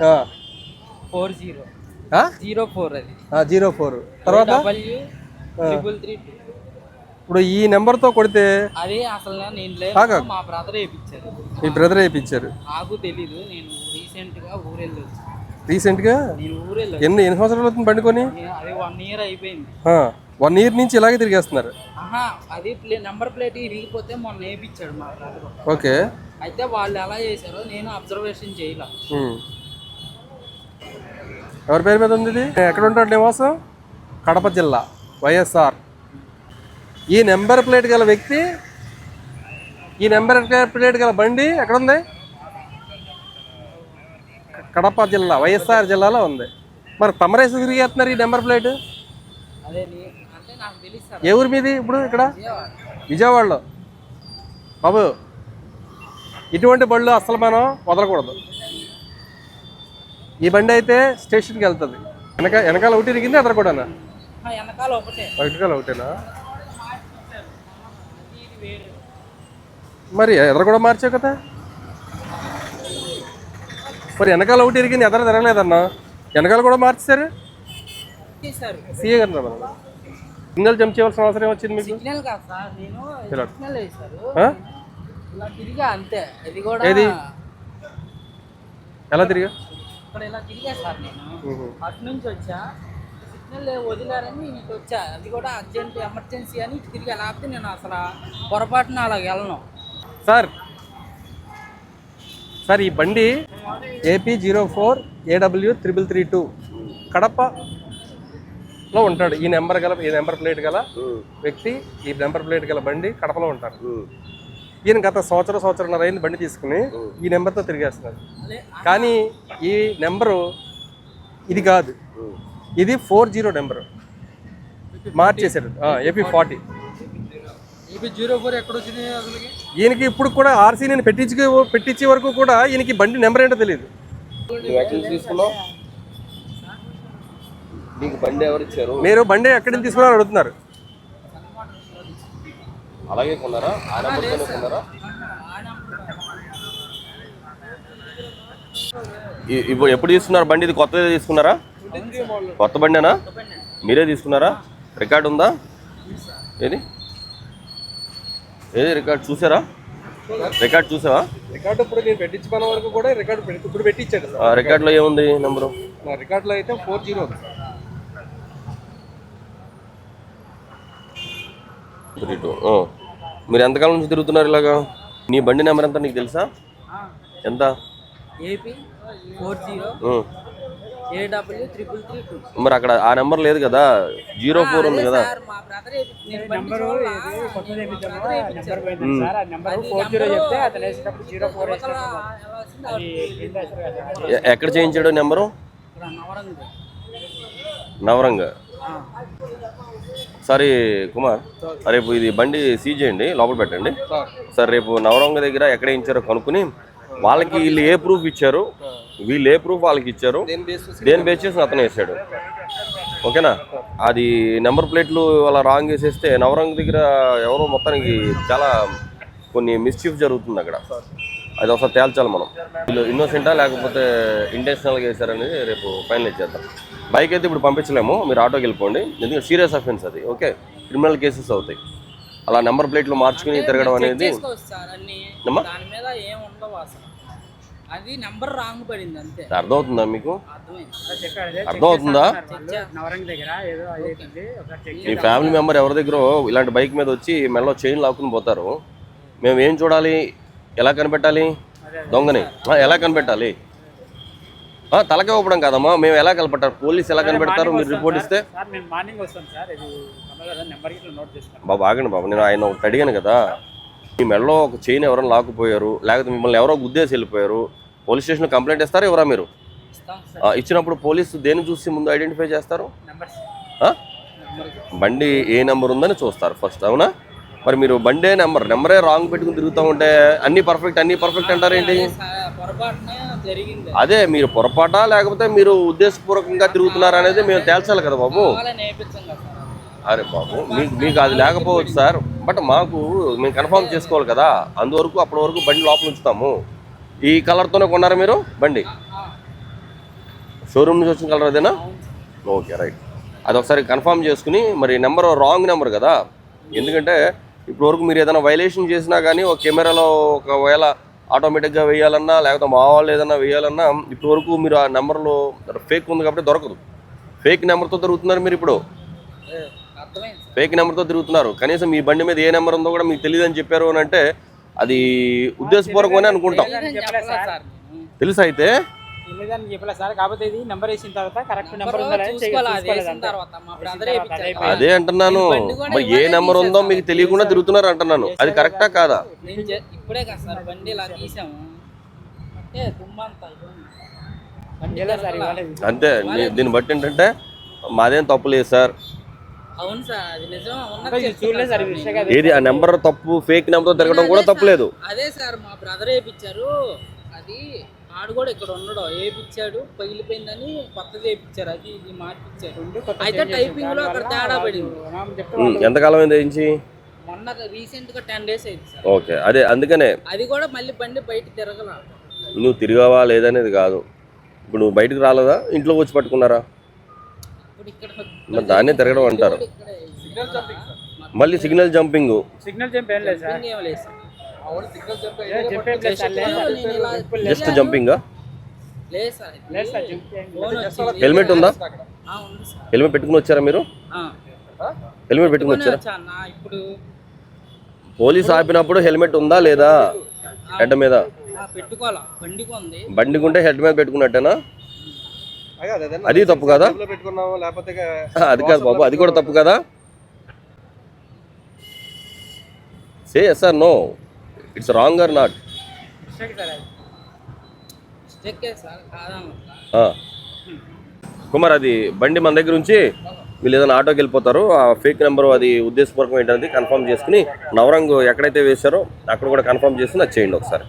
ఆ, four zero? Zero four అది. Zero four. తర్వాత? ఇప్పుడు ఈ నెంబర్తో కొడితే అదే అసలు నేను లేదు. మా బ్రదర్ వేయించారు మీ బ్రదర్ వేయించారు నాకు తెలీదు. నేను రీసెంట్గా ఊరెళ్ళి వచ్చాను రీసెంట్గా? ఎన్ని ఎన్ని సంవత్సరాలు అవుతుంది బండి కొని వచ్చాను అది వన్ ఇయర్ అయిపోయింది. వన్ ఇయర్ నుంచి ఇలాగే తిరిగేస్తున్నారు. అది ప్లే నెంబర్ ప్లేట్ ఇరిగిపోతే మొన్న వేయించాడు మా బ్రదర్ ఓకే. అయితే వాళ్ళు ఎలా చేశారో నేను అబ్జర్వేషన్ చేయలే. ఎవరి పేరు మీద ఉంది ఇది? ఎక్కడ ఉంటాడు నివాసం? కడప జిల్లా వైఎస్ఆర్. ఈ నెంబర్ ప్లేట్ గల వ్యక్తి ఈ నెంబర్ ప్లేట్ గల బండి ఎక్కడ ఉంది? కడప జిల్లా వైఎస్ఆర్ జిల్లాలో ఉంది. మరి తమరేసి తిరిగేస్తున్నారు ఈ నెంబర్ ప్లేట్? ఏ ఊరి మీది ఇప్పుడు ఇక్కడ? విజయవాడ. విజయవాడలో. బాబు ఇటువంటి బళ్ళు అసలు మనం వదలకూడదు. ఈ బండి అయితే స్టేషన్కి వెళ్తుంది. వెనక వెనకాల ఒకటి ఇరిగింది అతను కూడా వెనకాల ఒకటే. వెనకాల ఒకటేనా? మరి ఎదర కూడా మార్చావు కదా? మరి వెనకాల ఒకటి ఇరిగింది ఎదర తిరగలేదన్నా? వెనకాల కూడా మార్చేశారు? చేశారు సీఏ మనం సిగ్నల్ జంప్ చేయవలసిన అవసరం వచ్చింది మీకు? సిగ్నల్ కాదు సార్ నేను ఇలా. సిగ్నల్ వేశారు. ఆ? ఇలా తిరిగా అంతే. ఇది కూడా ఏది? ఎలా తిరిగా? ఇక్కడ ఇలా తిరిగా సార్ నేను. అటు నుంచి వచ్చా సిగ్నల్ వదిలారని ఇటు వచ్చా. అది కూడా అర్జెంట్ ఎమర్జెన్సీ అని ఇటు తిరిగా లేకపోతే నేను అసలు పొరపాటున అలా వెళ్ళను. సార్ సార్ ఈ బండి AP zero four AW triple three two కడపలో ఉంటాడు. ఈ నెంబర్ గల ఈ నెంబర్ ప్లేట్ గల వ్యక్తి ఈ నెంబర్ ప్లేట్ గల బండి కడపలో ఉంటారు. ఈయన గత సంవత్సరం సంవత్సరంన్నర అయింది బండి తీసుకుని ఈ నెంబర్తో తిరిగేస్తున్నారు కానీ ఈ నెంబరు ఇది కాదు. ఇది ఫోర్ జీరో నెంబరు. మార్చేశాడు. AP forty. ఈయనకి ఇప్పుడు కూడా ఆర్సీ నేను పెట్టించు పెట్టించే వరకు కూడా ఈయనకి బండి నెంబర్ ఏంటో తెలియదు మీరు బండి ఎక్కడి నుంచి తీసుకున్నారని అడుగుతున్నారు. అలాగే కొన్నారా? ఆ నెంబర్తోనే కొన్నారా? ఇ- ఇప్పుడు ఎప్పుడు తీసుకున్నారు బండి? ఇది కొత్తది తీసుకున్నారా? కొత్త బండేనా? మీరే తీసుకున్నారా? రికార్డ్ ఉందా? ఏది? ఏది రికార్డ్? చూసారా? రికార్డ్ చూసావా? రికార్డు ఇప్పుడు నేను పెట్టించుకున్న వరకు కూడా రికార్డు పెట్టి ఇప్పుడు పెట్టించాడు ఆ రికార్డులో ఏముంది నెంబరు? రికార్డులో అయితే ఫోర్ జీరో త్రీ టూ. మీరు ఎంతకాలం నుంచి తిరుగుతున్నారు ఇలాగా? నీ బండి నెంబర్ ఎంత నీకు తెలుసా? ఎంత? మరి అక్కడ ఆ నెంబర్ లేదు కదా? జీరో ఫోర్ ఉంది కదా? ఎక్కడ చేయించాడు నెంబరు? నవరంగ. సరే కుమార్ రేపు ఇది బండి సీజ్ చేయండి లోపల పెట్టండి. సార్ రేపు నవరంగ దగ్గర ఎక్కడ ఇచ్చారో కనుక్కుని వాళ్ళకి వీళ్ళు ఏ ప్రూఫ్ ఇచ్చారు? వీళ్ళు ఏ ప్రూఫ్ వాళ్ళకి ఇచ్చారు? దేని బేస్ చేసి అతను వేసాడు. ఓకేనా? అది నెంబర్ ప్లేట్లు అలా రాంగ్ వేసేస్తే నవరంగ దగ్గర ఎవరో మొత్తానికి చాలా కొన్ని మిస్చీఫ్ జరుగుతుంది అక్కడ. అది ఒకసారి తేల్చాలి మనం. వీళ్ళు ఇన్నోసెంటా లేకపోతే ఇంటెన్షనల్గా వేసారనేది రేపు ఫైనల్ చేద్దాం. బైక్ అయితే ఇప్పుడు పంపించలేము మీరు ఆటోకి వెళ్ళిపోండి. ఎందుకంటే సీరియస్ అఫెన్స్ అది ఓకే క్రిమినల్ కేసెస్ అవుతాయి. అలా నెంబర్ ప్లేట్లు మార్చుకుని తిరగడం అనేది చేసుకోవచ్చు సార్ అన్ని అమ్మా? దాని మీద ఏం ఉండవు అసలు. అది నెంబర్ రాంగ్ పడింది అంతే. అర్థమవుతుందా మీకు? అర్థమవుతుందా? నవరంగ్ దగ్గర ఏదో అదైతుంది. ఒకటి మీ ఫ్యామిలీ మెంబర్ ఎవరి దగ్గర ఇలాంటి బైక్ మీద వచ్చి మెడలో చైన్ లాక్కుని పోతారు. మేము ఏం చూడాలి? ఎలా కనిపెట్టాలి? దొంగని. ఎలా కనిపెట్టాలి? తలకే ఇవ్వడం కాదమ్మా. మేము ఎలా కనిపెట్టాలి పోలీస్ ఎలా కనిపెడతారు? మీరు రిపోర్ట్ ఇస్తే. బాబు ఆగండి బాబు. నేను ఆయన ఒకటి అడిగాను కదా. మీ మెడలో ఒక చైన్ ఎవరైనా లాక్కుపోయారు? లేకపోతే మిమ్మల్ని ఎవరో గుద్దేసి వెళ్ళిపోయారు? పోలీస్ స్టేషన్లో కంప్లైంట్ ఇస్తారా ఎవరా మీరు? ఇచ్చినప్పుడు పోలీసు దేన్ని చూసి ముందు ఐడెంటిఫై చేస్తారు? బండి ఏ నెంబర్ ఉందని చూస్తారు ఫస్ట్ అవునా? మరి మీరు బండే నెంబర్ నెంబరే రాంగ్ పెట్టుకుని తిరుగుతూ ఉంటే అన్ని పర్ఫెక్ట్ అన్ని పర్ఫెక్ట్ అంటారేంటి? అదే మీరు పొరపాట లేకపోతే మీరు ఉద్దేశపూర్వకంగా తిరుగుతున్నారు అనేది మేము తేల్చాలి కదా బాబు. అరే బాబు మీకు మీకు అది లేకపోవచ్చు సార్. బట్ మాకు మేము కన్ఫర్మ్ చేసుకోవాలి కదా. అందువరకు అప్పటి వరకు బండి లోపల ఉంచుతాము. ఈ కలర్తోనే కొన్నారా మీరు? బండి? షోరూమ్ నుంచి వచ్చిన కలర్ అదేనా? Okay right. అది ఒకసారి కన్ఫర్మ్ చేసుకుని మరి నెంబర్ రాంగ్ నెంబర్ కదా. ఎందుకంటే ఇప్పటి వరకు మీరు ఏదైనా వైలేషన్ చేసినా కానీ ఒక కెమెరాలో ఒకవేళ ఆటోమేటిక్గా వేయాలన్నా లేకపోతే మా వాళ్ళు ఏదైనా వేయాలన్నా ఇప్పటి వరకు మీరు ఆ నెంబర్లో ఫేక్ ఉంది కాబట్టి దొరకదు. ఫేక్ నెంబర్తో తిరుగుతున్నారు మీరు ఇప్పుడు. ఫేక్ నెంబర్తో తిరుగుతున్నారు. కనీసం మీ బండి మీద ఏ నెంబర్ ఉందో కూడా మీకు తెలియదు అని చెప్పారు అని అంటే అది ఉద్దేశపూర్వకమని అనుకుంటాం. తెలుసు అయితే? తెలియదని చెప్పలేదు సార్. కాకపోతే ఇది నెంబర్ వేసిన తర్వాత కరెక్ట్ నెంబర్ నెంబర్ అది అంటున్నాను. ఏ నెంబర్ ఉందో మీకు. తెలియకుండా తిరుగుతున్నారు అంటున్నాను. అది కరెక్టా కాదా. ఇప్పుడే కదా సార్ బండి ఇలా తీసాము. అంటే దుమ్మంతా అంతే దీన్ని బట్టి ఏంటంటే మాదేం తప్పు లేదు సార్. ఏది ఆ నెంబర్ తప్పు ఫేక్ నెంబర్తో తిరగడం కూడా తప్పు లేదు. అదే సార్ మా బ్రదర్ వేయించారు అది ఆడు కూడా ఇక్కడ ఉండడు వేయించాడు పగిలిపోయిందని కొత్తది వేయించారు అది ఇది మార్పిచ్చారు అయితే టైపింగ్లో అక్కడ తేడా పడింది ఎంతకాలం అయింది వేయించి మొన్న రీసెంట్గా టెన్ డేస్ అయింది సార్ ఓకే అదే అందుకనే అది కూడా మళ్ళీ బండి బయట తిరగల నువ్వు తిరిగావా లేదనేది కాదు ఇప్పుడు నువ్వు బయటకు రాలేదా ఇంట్లోకి వచ్చి పట్టుకున్నారా మరి దాన్నే తిరగడం అంటారు ఇక్కడ మళ్ళీ సిగ్నల్ జంపింగ్ సిగ్నల్ జంప్ ఏం లేదు sir just jumping? Sir. Sir. Helmet ఉందా? ఆ, ఉంది సార్. హెల్మెట్ పెట్టుకుని వచ్చారా మీరు? ఆ. హెల్మెట్ పెట్టుకుని వచ్చారా? పోలీస్ ఆపినప్పుడు హెల్మెట్ ఉందా లేదా? హెడ్ మీద? ఆ, పెట్టుకోవాలా? బండికి ఉంది. బండికి ఉంటే హెడ్ మీద పెట్టుకున్నట్టేనా? అదే తప్పు కదా? అది కాదు బాబు అది కూడా తప్పు కదా? Say yes or no? It's wrong or not? Kumar అది బండి మన దగ్గర ఉంచి వీళ్ళు ఏదైనా ఆటోకి వెళ్ళిపోతారు. ఆ ఫేక్ నెంబర్ అది ఉద్దేశపూర్వకం ఏంటనేది కన్ఫర్మ్ చేసుకుని నవరంగ్ ఎక్కడైతే వేశారో అక్కడ కూడా కన్ఫర్మ్ చేసుకుని అది చేయండి ఒకసారి.